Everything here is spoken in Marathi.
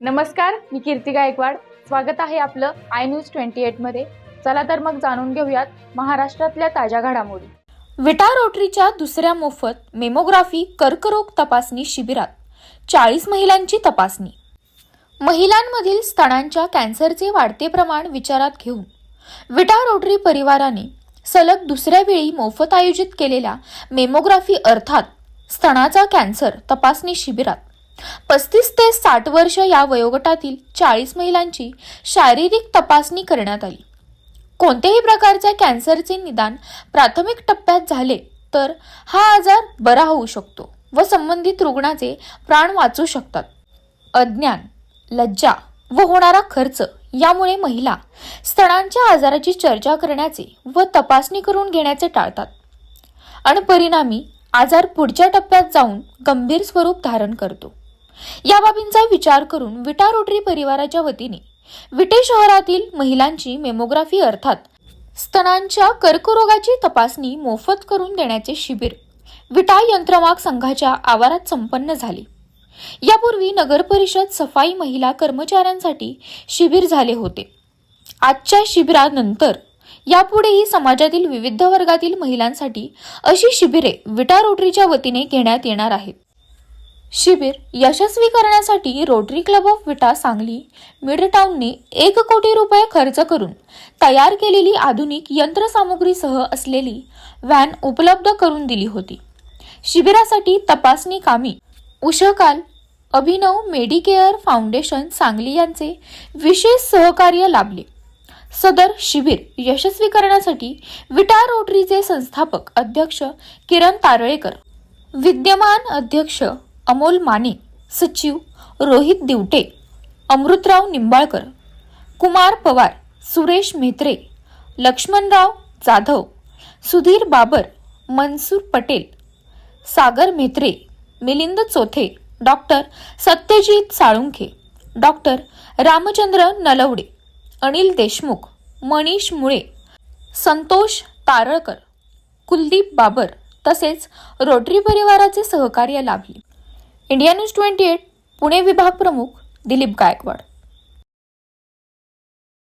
नमस्कार मी कीर्ती गायकवाड. स्वागत आहे आपलं आय न्यूज ट्वेंटी एटमध्ये चला तर मग जाणून घेऊयात महाराष्ट्रातल्या ताज्या घडामोडी. विटा रोटरीच्या दुसऱ्या मोफत मेमोग्राफी कर्करोग तपासणी शिबिरात चाळीस महिलांची तपासणी. महिलांमधील स्तनांच्या कॅन्सरचे वाढते प्रमाण विचारात घेऊन विटा रोटरी परिवाराने सलग दुसऱ्या वेळी मोफत आयोजित केलेल्या मेमोग्राफी अर्थात स्तनाचा कॅन्सर तपासणी शिबिरात पस्तीस ते साठ वर्ष या वयोगटातील चाळीस महिलांची शारीरिक तपासणी करण्यात आली. कोणत्याही प्रकारच्या कॅन्सरचे निदान प्राथमिक टप्प्यात झाले तर हा आजार बरा होऊ शकतो व संबंधित रुग्णाचे प्राण वाचू शकतात. अज्ञान लज्जा व होणारा खर्च यामुळे महिला स्तनांच्या आजाराची चर्चा करण्याचे व तपासणी करून घेण्याचे टाळतात. आणि परिणामी आजार पुढच्या टप्प्यात जाऊन गंभीर स्वरूप धारण करतो. या बाबींचा विचार करून विटा रोटरी परिवाराच्या वतीने विटे शहरातील महिलांची मेमोग्राफी अर्थात स्तनांच्या कर्करोगाची तपासणी मोफत करून देण्याचे शिबिर विटा यंत्रमाग संघाच्या आवारात संपन्न झाले. यापूर्वी नगर परिषद सफाई महिला कर्मचाऱ्यांसाठी शिबिर झाले होते. आजच्या शिबिरानंतर यापुढेही समाजातील विविध वर्गातील महिलांसाठी अशी शिबिरे विटा रोटरीच्या वतीने घेण्यात येणार आहेत. शिबिर यशस्वी करण्यासाठी Rotary club of Vita Sangli मिडटाऊनने एक कोटी रुपये खर्च करून तयार केलेली आधुनिक यंत्रसामुग्रीसह असलेली व्हॅन उपलब्ध करून दिली होती. शिबिरासाठी तपासणी कामी. उषकाल अभिनव मेडिकेअर फाउंडेशन सांगली यांचे विशेष सहकार्य लाभले. सदर शिबिर यशस्वी करण्यासाठी विटा रोटरीचे संस्थापक अध्यक्ष किरण तारळेकर विद्यमान अध्यक्ष अमोल माने सचिव रोहित दिवटे अमृतराव निंबाळकर कुमार पवार सुरेश म्हेत्रे लक्ष्मणराव जाधव सुधीर बाबर मनसूर पटेल सागर म्हेत्रे मिलिंद चोथे डॉक्टर सत्यजित साळुंखे डॉक्टर रामचंद्र नलवडे अनिल देशमुख मनीष मुळे संतोष तारळकर कुलदीप बाबर तसेच रोटरी परिवाराचे सहकार्य लाभले. India News twenty eight Pune विभाग प्रमुख दिलीप गायकवाड.